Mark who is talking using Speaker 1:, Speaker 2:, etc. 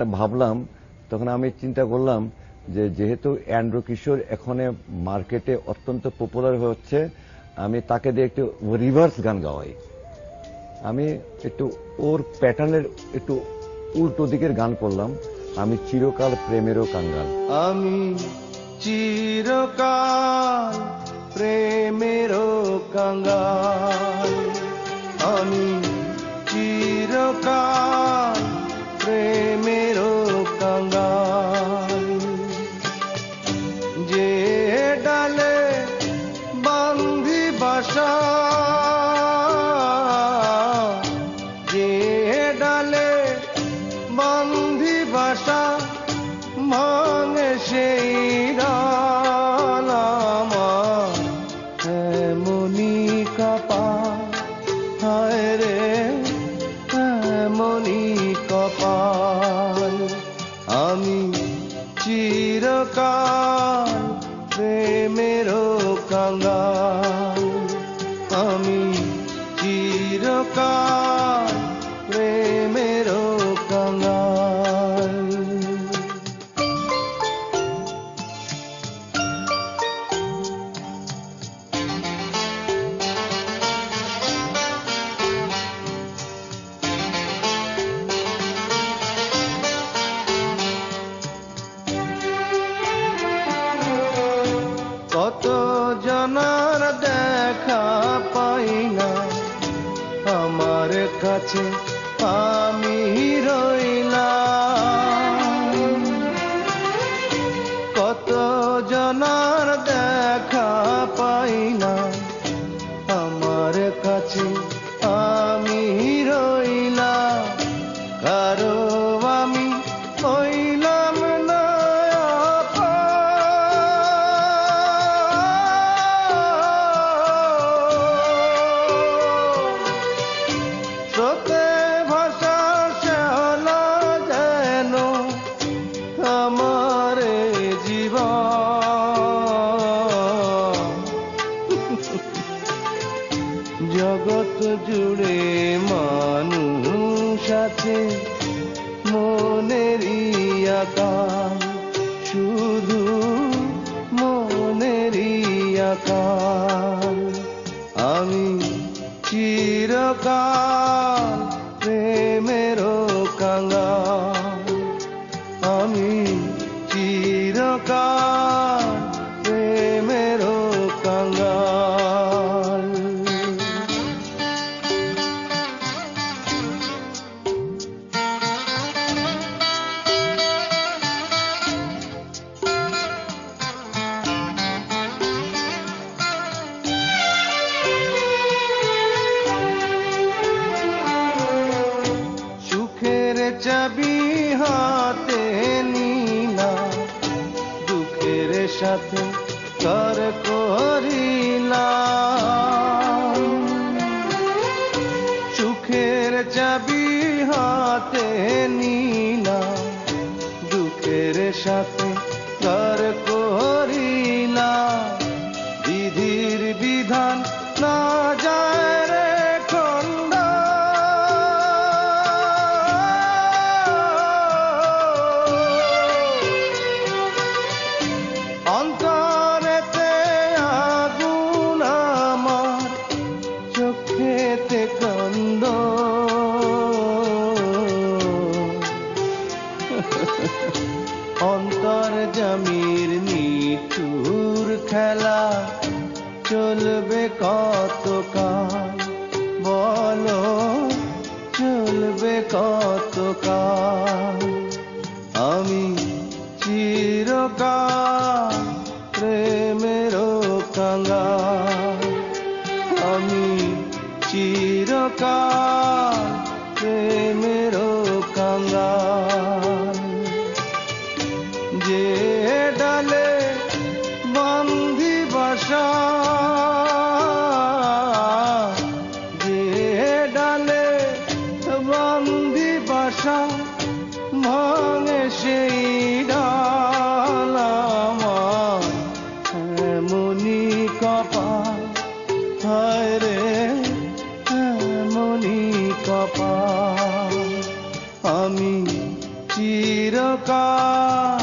Speaker 1: গানটা ভাবলাম, তখন আমি চিন্তা করলাম যে যেহেতু অ্যান্ড্রু কিশোর এখানে মার্কেটে অত্যন্ত পপুলার হচ্ছে, আমি তাকে দিয়ে একটু রিভার্স গান গাওয়াই। আমি একটু ওর প্যাটার্নের একটু উল্টো দিকের গান করলাম, আমি চিরকাল প্রেমেরও কাঙ্গাল।
Speaker 2: আমি চিরকাল প্রেমেরও কাঙ্গাল। আমি চিরকাল এমনি কপাল আমি চিরকাল প্রেমের কাঙ্গাল। কাছে আমি রইলাম মানুষ আছে মনেরই শুধু আকার আমি চিরকাল প্রেমেরও কাঙ্গাল আমি চিরকাল চাবি হাতে নিলা, দুঃখের সাথে কর করিলাম সুখের চাবি হাতে নিলা, দুঃখের সাথে কর করিলাম বিধির বিধান চলবে কত কাল বলো চলবে কত কাল আমি চিরকাল প্রেমের কাঙ্গাল। আমি চিরকাল বাসা ভাঙে সেই ডাল আমার। এমনি কপাল হায় রে আমি চিরকাল